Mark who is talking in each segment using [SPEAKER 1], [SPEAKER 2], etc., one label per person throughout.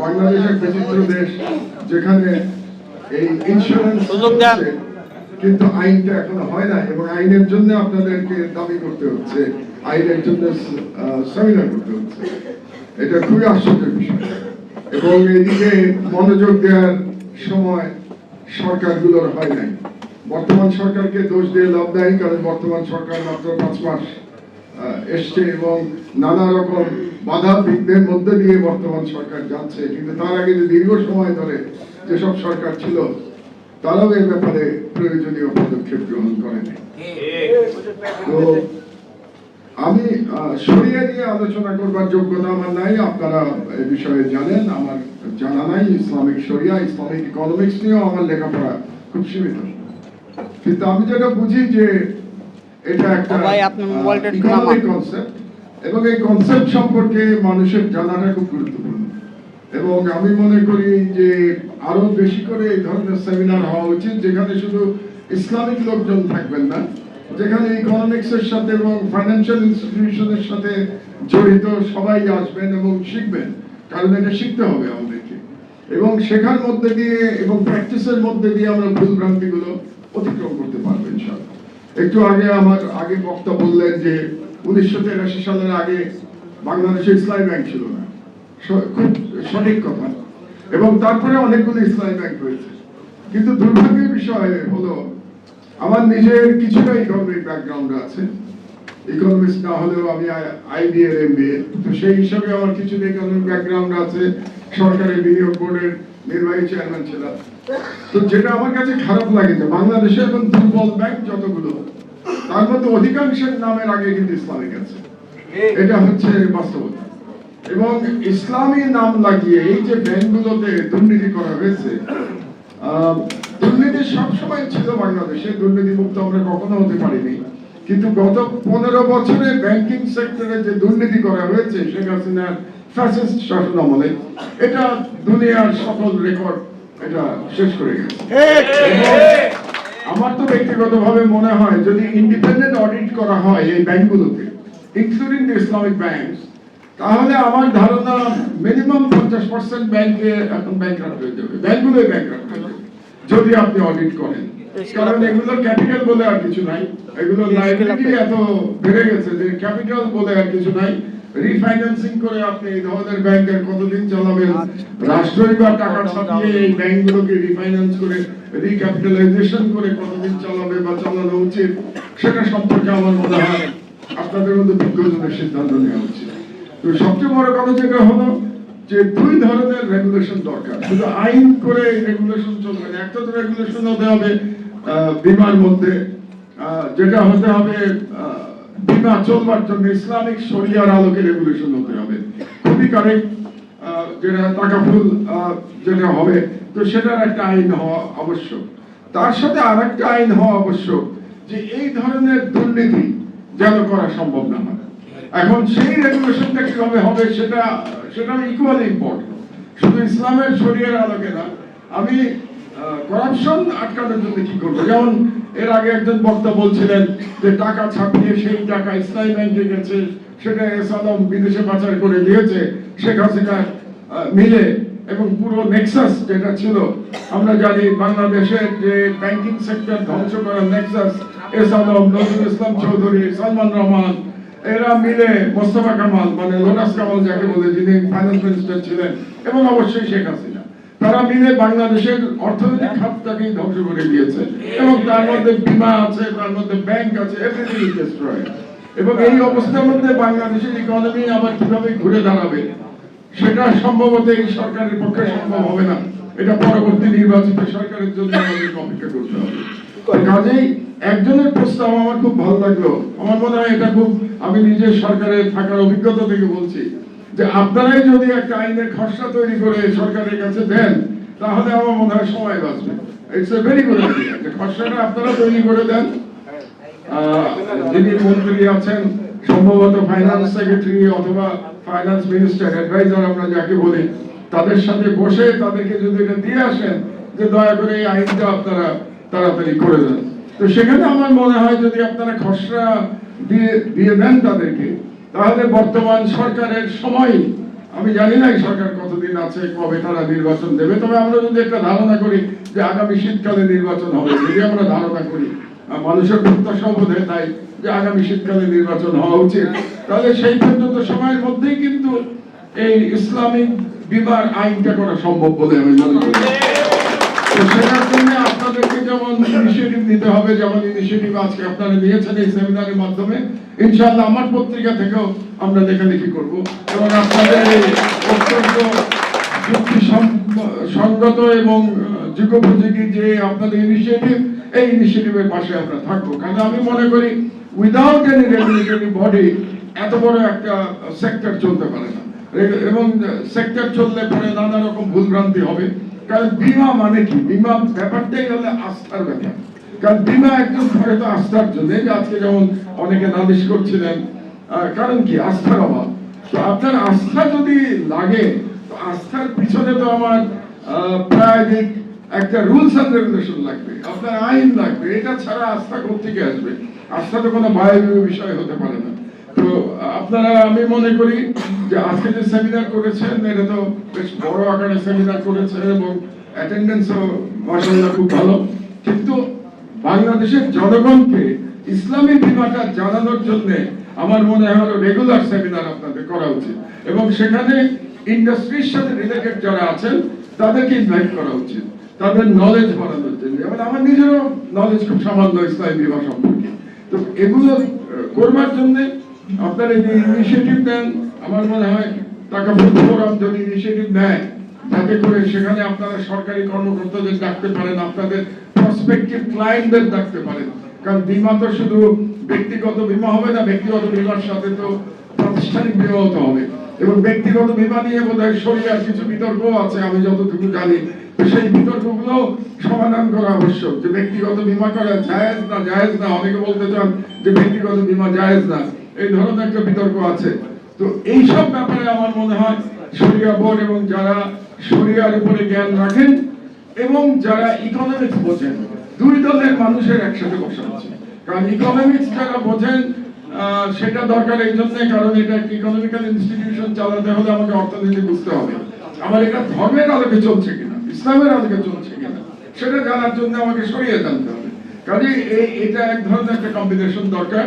[SPEAKER 1] বাংলাদেশ একটা বিচিত্র দেশ যেখানে এই ইন্স্যুরেন্স কিন্তু আইনটা এখনও হয় না এবং আইনের জন্য আপনাদেরকে দাবি করতে হচ্ছে আইনের জন্য সেমিনার করতে হচ্ছে। এটা খুবই আশ্চর্যের বিষয়। এবং এদিকে মনোযোগ দেওয়ার সময় সরকারগুলোর হয় নাই। বর্তমান সরকারকে দোষ দিয়ে লাভ নাই কারণ বর্তমান সরকার মাত্র পাঁচ মাস এসছে এবং নানা রকম বাধা বিঘ্নের মধ্যে দিয়ে বর্তমান সরকার যাচ্ছে। কিন্তু তার আগে যে দীর্ঘ সময় ধরে যেসব সরকার ছিল, তারাও এই ব্যাপারে প্রয়োজনীয় পদক্ষেপ গ্রহণ করেনি। তো আমি সরিয়ে নিয়ে আলোচনা করবার যোগ্যতা আমার নাই। আপনারা এ বিষয়ে জানেন, আমার জানা নাই। ইসলামিক শরিয়া, ইসলামিক ইকোনমিক্স নিয়েও আমার লেখাপড়া খুব সীমিত। কিন্তু আমি যেটা বুঝি যে এটা একটা
[SPEAKER 2] ও ভাই, আপনার মোবাইলটা একটু
[SPEAKER 1] ইকোনমিক কনসেপ্ট এবং এই কনসেপ্ট সম্পর্কে মানুষের জানাটা খুব গুরুত্বপূর্ণ। এবং আমি মনে করি যে আরও বেশি করে এই ধরনের সেমিনার হওয়া উচিত যেখানে শুধু ইসলামিক লোকজন থাকবেন না যেখানে ইকোনমিক্স এর সাথে এবং ফাইন্যান্সিয়াল ইনস্টিটিউশনের সাথে জড়িত সবাই আসবেন এবং শিখবেন কারণ এটা শিখতে হবে আমাদেরকে। এবং শেখার মধ্যে দিয়ে এবং প্র্যাকটিসের মধ্যে দিয়ে আমরা ভুল ভ্রান্তিগুলো অতিক্রম করতে পারব ইনশাআল্লাহ। একটু আগে আমার আগে বক্তা বললেন যে উনিশশো তেরাশি সালের আগে বাংলাদেশে ইসলামী ব্যাংক ছিল না। খুব সঠিক কথা। এবং তারপরে অনেকগুলো ইসলামী ব্যাংক হয়েছে কিন্তু দুর্ভাগ্যের বিষয় হলো, আমার নিজের কিছুটা ইকোনমিক ব্যাকগ্রাউন্ড আছে। ইকোনমিক্স না হলেও আমি আইবিএল এমবিএ তো সেই হিসাবে আমার কিছুটা ইকোনমিক ব্যাকগ্রাউন্ড আছে। সরকারের বিনিয়োগ বোর্ডের নির্বাহী চেয়ারম্যান ছিলাম তো যেটা আমার কাছে খারাপ লাগে যে বাংলাদেশে এখন দুর্বল ব্যাংক যতগুলো তার মধ্যে অধিকাংশের নামের আগে কিন্তু ইসলামিক আছে। এটা হচ্ছে বাস্তবতা। এবং ইসলামী নাম লাগিয়ে এই যে ব্যাংকগুলোতে দুর্নীতি করা হয়েছে দুর্নীতি সবসময় ছিল বাংলাদেশে দুর্নীতি মুক্ত আমরা কখনো হতে পারিনি। কিন্তু গত পনেরো বছরে ব্যাংকিং সেক্টরে যে দুর্নীতি করা হয়েছে শেখ হাসিনার ফ্যাসিস্ট শাসন আমলে এটা দুনিয়ার সকল রেকর্ড এটা শেষ করে গেছে। আমার তো ব্যক্তিগতভাবে মনে হয় যদি ইন্ডিপেন্ডেন্ট অডিট করা হয় এই ব্যাংকগুলোতে ইনক্লুডিং দ্য ইসলামিক ব্যাংক তাহলে আমার ধারণা মিনিমাম পঞ্চাশ পার্সেন্ট ব্যাংকে এখন ব্যাংক হয়ে যাবে। ব্যাংকগুলোই ব্যাংক হয়ে যাবে যদি আপনি অডিট করেন। কারণ এগুলো ক্যাপিটাল বলে আর কিছু নাই। এগুলো লাইবিলিটি এত বেড়ে গেছে যে ক্যাপিটাল বলে আর কিছু নাই। রিফাইন্যান্সিং করে আপনি এই ধরনের ব্যাংকের কতদিন চালাবেন? রাষ্ট্রই বা টাকা ছাপিয়ে এই ব্যাংকগুলোকে রিফাইন্যান্স করে রিক্যাপিটালাইজেশন করে কতদিন চালাবে বা চালানো উচিত সেটা সম্পর্কে আমার মনে হয় আপনাদের মধ্যে বিজ্ঞজনের সিদ্ধান্ত নেওয়া উচিত। তো সবচেয়ে বড় কথা যেটা হলো যে দুই ধরনের রেগুলেশন দরকার। শুধু আইন করে রেগুলেশন চলবে না একটা তো রেগুলেশন হতে হবে বীমার মধ্যে যেটা হতে হবে বীমা চলবার জন্য ইসলামিক শরিয়ার আলোকে রেগুলেশন হতে হবে। খুবই কারেক্ট যেটা হবে, তো সেটার একটা আইন হওয়া আবশ্যক। তার সাথে আর একটা আইন হওয়া আবশ্যক, যে এই ধরনের দুর্নীতি যেন করা সম্ভব না হয়। এখন সেই রেগুলেশনটা কীভাবে হবে সেটা সেটা ইকুয়ালি ইম্পর্টেন্ট শুধু ইসলামের শরীরের আলোকে না, আমি করাপশন আটকানোর জন্য কি করব? যেমন এর আগে একজন বক্তা বলছিলেন যে টাকা ছাপিয়ে সেই টাকা ইসলামী ব্যাংকে গেছে, সেটা এস আলম বিদেশে পাচার করে দিয়েছে, শেখ হাসিনা মিলে, এবং পুরো নেক্সাস যেটা ছিল, আমরা জানি বাংলাদেশের যে ব্যাংকিং সেক্টর ধ্বংস করার নেক্সাস, এস আলম, নজরুল ইসলাম চৌধুরী, সালমান রহমান, এরা মিলে মোস্তফা কামাল মানে লোটাস কামাল যাকে বলে, যিনি ফাইন্যান্স মিনিস্টার ছিলেন, এবং অবশ্যই শেখ হাসিনা। তারা মিলে বাংলাদেশের অর্থনৈতিক খাতটাকে ধ্বংস করে দিয়েছে। এবং তার মধ্যে বীমা আছে, তার মধ্যে ব্যাংক আছে এবং এই অবস্থার মধ্যে বাংলাদেশের ইকোনমি আবার কীভাবে ঘুরে দাঁড়াবে, সেটা সম্ভবত এই সরকারের পক্ষে সম্ভব হবে না। এটা পরবর্তী নির্বাচিত সরকারের জন্য আমাদের অপেক্ষা করতে হবে। কাজেই একজনের প্রস্তাব আমার খুব ভালো লাগল। আমার মনে হয় এটা খুব, আমি নিজের সরকারে থাকার অভিজ্ঞতা থেকে বলছি। যে আপনারাই যদি একটা আইনের খসড়া তৈরি করে সরকারের কাছে দেন, তাহলে আমার মনে হয় সময় বাঁচবে। It's a very good idea যে খসড়াটা আপনারা তৈরি করে দেন। যিনি মন্ত্রী আছেন, সম্ভবত ফাইন্যান্স সেক্রেটারি অথবা ফাইন্যান্স মিনিস্টার অ্যাডভাইজার আমরা যাকে বলি, তাদের সাথে বসে তাদেরকে যদি এটা দিয়ে আসেন, যে দয়া করে এই আইনটা আপনারা তাড়াতাড়ি করে দেন। তো সেখানে আমার মনে হয় যদি আপনারা খসড়া দিয়ে দিয়ে দেন তাদেরকে তাহলে বর্তমান সরকারের সময়, আমি জানি না এই সরকার কতদিন আছে, কবে তারা নির্বাচন দেবে, তবে আমরা যদি একটা ধারণা করি যে আগামী শীতকালে নির্বাচন হবে, যদি আমরা ধারণা করি মানুষের প্রত্যাশা বোধ তাই, যে আগামী শীতকালে নির্বাচন হওয়া উচিত, তাহলে সেই পর্যন্ত সময়ের মধ্যেই কিন্তু এই ইসলামিক বিবার আইনটা করা সম্ভব বলে আমি মনে করি। সেটার জন্য আপনাদেরকে যেমন ইনিশিয়েটিভ নিতে হবে, যেমন ইনিশিয়েটিভ আজকে আপনারা নিয়েছেন এই সেমিনারের মাধ্যমে আমার পত্রিকা থেকেও আমরা লেখালেখি করব। এবং আপনাদের অত্যন্ত যুক্তি এবং যুগোপযোগী যে আপনাদের ইনিশিয়েটিভ এই ইনিশিয়েটিভের পাশে আমরা থাকব। কারণ আমি মনে করি উইদাউট এনি রেগুলেটরি বডি এত বড় একটা সেক্টর চলতে পারে না। এবং সেক্টর চললে পরে নানা রকম ভুলভ্রান্তি হবে। কারণ বিমা মানে কি? বিমা ব্যাপারটাই হলে আস্থার ব্যাপার। কারণ বিমা একজন ধরে তো আস্থার জন্য আজকে যেমন অনেকে নালিশ করছিলেন কারণ কি? আস্থার অভাব। তো আপনার আস্থা যদি লাগে, তো আস্থার পিছনে তো আমার প্রায় একটা রুলস এন্ড রেগুলেশন লাগবে, আপনার আইন লাগবে, এটা ছাড়া আস্থা কোথেকে আসবে? আস্থা তো কোনো বায়বীয় বিষয় হতে পারে না। তো আপনারা, আমি মনে করি যে আজকে যে সেমিনার করেছেন, এটা তো বেশ বড় আকারে সেমিনার করেছেন এবং অ্যাটেন্ডেন্সও মাসাল্লাহ খুব ভালো। কিন্তু বাংলাদেশের জনগণকে ইসলামী বিমাটা জানানোর জন্য আমার মনে হয় রেগুলার সেমিনার আপনাদের করা উচিত। এবং সেখানে ইন্ডাস্ট্রির সাথে রিলেটেড যারা আছেন, তাদেরকে ইনভাইট করা উচিত। তাদের নলেজ বাড়ানোর জন্য। এবং আমার নিজেরও নলেজ খুব সামান্য ইসলামী বিমা সম্পর্কে। তো এগুলো করবার জন্য আপনারা যে ইনিশিয়েটিভ নেন আমার মনে হয় টাকা ফোরাম যদি ইনিশিয়েটিভ নেয় যাতে করে সেখানে আপনারা সরকারি কর্মকর্তাদের ডাকতে পারেন, আপনাদের প্রসপেক্টিভ ক্লায়েন্টদের ডাকতে পারেন। কারণ বিমা তো শুধু ব্যক্তিগত বিমা হবে না, ব্যক্তিগত বিমার সাথে তো প্রাতিষ্ঠানিক বিমা হতে হবে। এবং ব্যক্তিগত বিমা নিয়ে বোধ হয় শরীরের কিছু বিতর্ক আছে, আমি যতটুকু জানি। সেই বিতর্কগুলো সমাধান করা আবশ্যক, যে ব্যক্তিগত বিমা করা জায়েজ না জায়েজ না। অনেকে বলতে চান যে ব্যক্তিগত বিমা জায়েজ না। এই ধরনের একটা বিতর্ক আছে। তো এই সব ব্যাপারে আমার মনে হয় শরিয়া বোর্ড এবং যারা শরিয়ার উপরে জ্ঞান রাখেন এবং যারা ইকোনমিক্স বোঝেন, দুই দলের মানুষের একসাথে বসা উচিত। কারণ ইকোনমিক্স যারা বোঝেন সেটা দরকার এই জন্য, কারণ এটা একটা ইকোনমিক্যাল ইনস্টিটিউশন চালাতে হলে আমাকে অর্থনীতি বুঝতে হবে। আমার এটা ধর্মের আলোকে চলছে কিনা, ইসলামের আলোকে চলছে কিনা, সেটা জানার জন্য আমাকে সরিয়ে জানতে হবে। কাজে এই, এটা এক ধরনের একটা কম্বিনেশন দরকার।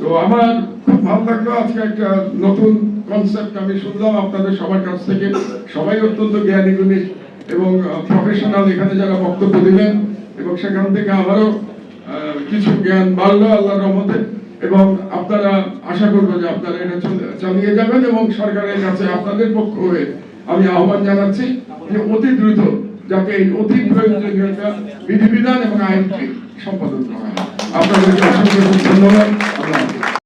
[SPEAKER 1] তো আমার খুব ভালো লাগল আজকে একটা নতুন কনসেপ্ট আমি শুনলাম আপনাদের সবার কাছ থেকে। সবাই অত্যন্ত জ্ঞানী গুণী এবং প্রফেশনাল এখানে যারা বক্তব্য দিলেন এবং সেখান থেকে আমারও কিছু জ্ঞান বাড়লো আল্লাহর রহমতে এবং আপনারা আশা করব যে আপনারা এটা চালিয়ে যাবেন এবং সরকারের কাছে আপনাদের পক্ষ হয়ে আমি আহ্বান জানাচ্ছি যে অতি দ্রুত যাতে এই অতি প্রয়োজনীয়তা বিধিবিধান এবং আইনটি সম্পাদন করা হয়। 아까 그렇게 하셨던 분은 감사합니다.